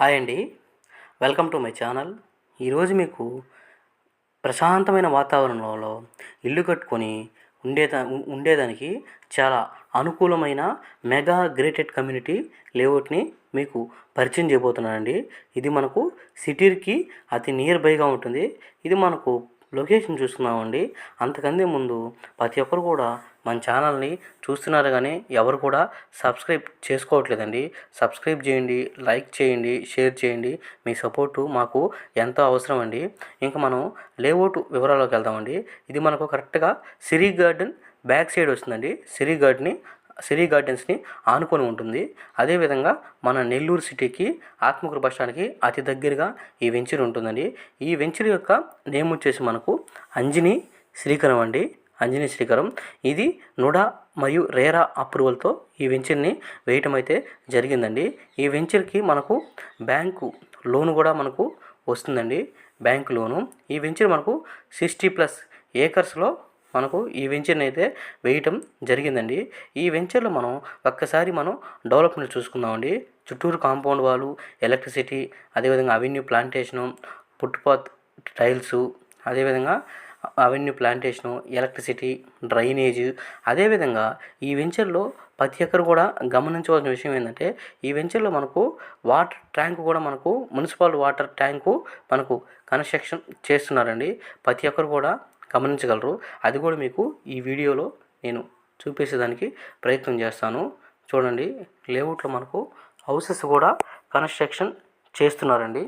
Hi అండి. Welcome to my channel. ఈరోజు మీకు ప్రశాంతమైన వాతావరణంలో ఇల్లు కట్టుకొని ఉండేదా ఉండేదానికి చాలా అనుకూలమైన మెగా గ్రేటెడ్ కమ్యూనిటీ లేఅవుట్ని మీకు పరిచయం చేయబోతున్నానండి. ఇది మనకు సిటీకి అతి నియర్ బైగా ఉంటుంది. ఇది మనకు లొకేషన్ చూస్తున్నామండి. అంతకంది ముందు ప్రతి ఒక్కరు కూడా మన ఛానల్ని చూస్తున్నారు కానీ ఎవరు కూడా సబ్స్క్రైబ్ చేసుకోవట్లేదండి. సబ్స్క్రైబ్ చేయండి లైక్ చేయండి షేర్ చేయండి. మీ సపోర్టు మాకు ఎంతో అవసరం అండి ఇంకా మనం లేఅవుట్ వివరాల్లోకి వెళ్దామండి. ఇది మనకు కరెక్ట్గా సిరి గార్డెన్ బ్యాక్ సైడ్ వస్తుందండి. సిరి గార్డెన్ని సిరి గార్డెన్స్ని ఆనుకొని ఉంటుంది. అదేవిధంగా మన నెల్లూరు సిటీకి ఆత్మకూరు బస్ స్టాండ్కి అతి దగ్గరగా ఈ వెంచర్ ఉంటుందండి. ఈ వెంచర్ యొక్క నేమ్ వచ్చేసి మనకు అంజనీ శ్రీకరం అండి. అంజనీ శ్రీకరం. ఇది నుడా మరియు రేరా అప్రూవల్తో ఈ వెంచర్ని వేయటం అయితే జరిగిందండి. ఈ వెంచర్కి మనకు బ్యాంకు లోన్ కూడా మనకు వస్తుందండి. Bank loan. ఈ వెంచర్ మనకు సిక్స్టీ ప్లస్ ఏకర్స్లో మనకు ఈ వెంచర్ని అయితే వేయటం జరిగిందండి. ఈ వెంచర్లో మనం ఒక్కసారి మనం డెవలప్మెంట్ చూసుకుందామండి. చుట్టూరు కాంపౌండ్ వాళ్ళు ఎలక్ట్రిసిటీ అదేవిధంగా అవెన్యూ ప్లాంటేషను ఫుట్పాత్ టైల్సు అదేవిధంగా అవెన్యూ ప్లాంటేషను ఎలక్ట్రిసిటీ డ్రైనేజ్ అదేవిధంగా ఈ వెంచర్లో ప్రతి ఒక్కరు కూడా గమనించవలసిన విషయం ఏంటంటే ఈ వెంచర్లో మనకు వాటర్ ట్యాంక్ కూడా మనకు మున్సిపల్ వాటర్ ట్యాంకు మనకు కన్స్ట్రక్షన్ చేస్తున్నారండి. ప్రతి ఒక్కరు కూడా గమనించగలరు. అది కూడా మీకు ఈ వీడియోలో నేను చూపించేదానికి ప్రయత్నం చేస్తాను. చూడండి లేఅవుట్లో మనకు హౌసెస్ కూడా కన్స్ట్రక్షన్ చేస్తున్నారండి.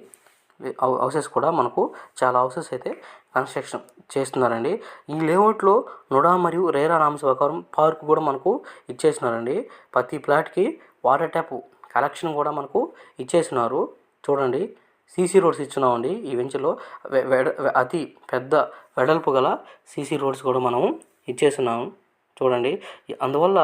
హౌసెస్ కూడా మనకు చాలా హౌసెస్ అయితే కన్స్ట్రక్షన్ చేస్తున్నారండి. ఈ లేఅవుట్లో నుడా మరియు రేరా నామస్ ప్రకారం పార్క్ కూడా మనకు ఇచ్చేసినారండి. ప్రతి ప్లాట్కి వాటర్ ట్యాప్ కలెక్షన్ కూడా మనకు ఇచ్చేసినారు. చూడండి సీసీ రోడ్స్ ఇచ్చున్నామండి. ఈ వెంచర్లో అతి పెద్ద వెడల్పు గల సీసీ రోడ్స్ కూడా మనం ఇచ్చేస్తున్నాము. చూడండి. అందువల్ల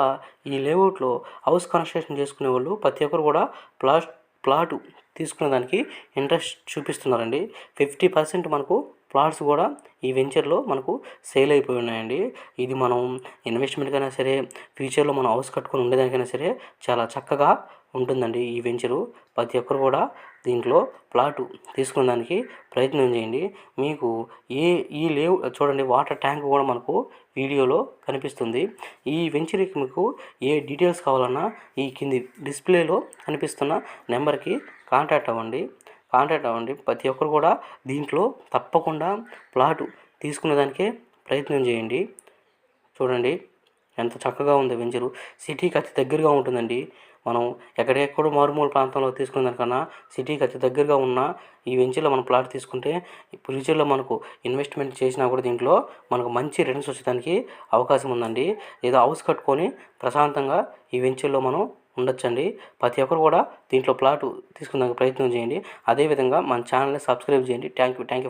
ఈ లేఅవుట్లో హౌస్ కన్స్ట్రక్షన్ చేసుకునే వాళ్ళు ప్రతి ఒక్కరు కూడా ప్లాట్ ప్లాటు తీసుకునే దానికి ఇంట్రెస్ట్ చూపిస్తున్నారండి. ఫిఫ్టీ పర్సెంట్ మనకు ప్లాట్స్ కూడా ఈ వెంచర్లో మనకు సేల్ అయిపోయి ఉన్నాయండి. ఇది మనం ఇన్వెస్ట్మెంట్కైనా సరే ఫ్యూచర్లో మనం హౌస్ కట్టుకొని ఉండేదానికైనా సరే చాలా చక్కగా ఉంటుందండి ఈ వెంచరు. ప్రతి ఒక్కరు కూడా దీంట్లో ప్లాటు తీసుకునేదానికి ప్రయత్నం చేయండి. మీకు ఏ ఈ లేవు చూడండి వాటర్ ట్యాంక్ కూడా మనకు వీడియోలో కనిపిస్తుంది. ఈ వెంచర్కి మీకు ఏ డీటెయిల్స్ కావాలన్నా ఈ కింది డిస్ప్లేలో కనిపిస్తున్న నెంబర్కి కాంటాక్ట్ అవ్వండి. కాంటాక్ట్ అవ్వండి. ప్రతి ఒక్కరు కూడా దీంట్లో తప్పకుండా ప్లాటు తీసుకునేదానికే ప్రయత్నం చేయండి. చూడండి. ఎంత చక్కగా ఉంది వెంచరు సిటీకి అతి దగ్గరగా ఉంటుందండి. మనం ఎక్కడెక్కడో మారుమూల ప్రాంతంలో తీసుకునే దానికన్నా సిటీకి అతి దగ్గరగా ఉన్న ఈ వెంచర్లో మనం ప్లాట్ తీసుకుంటే ఫ్యూచర్లో మనకు ఇన్వెస్ట్మెంట్ చేసినా కూడా దీంట్లో మనకు మంచి రిటర్న్స్ వచ్చేదానికి అవకాశం ఉందండి. ఏదో హౌస్ కట్టుకొని ప్రశాంతంగా ఈ వెంచర్లో మనం ఉండొచ్చండి. ప్రతి ఒక్కరు కూడా దీంట్లో ప్లాట్ తీసుకునే ప్రయత్నం చేయండి. అదేవిధంగా మన ఛానల్ని సబ్స్క్రైబ్ చేయండి. Thank you thank you.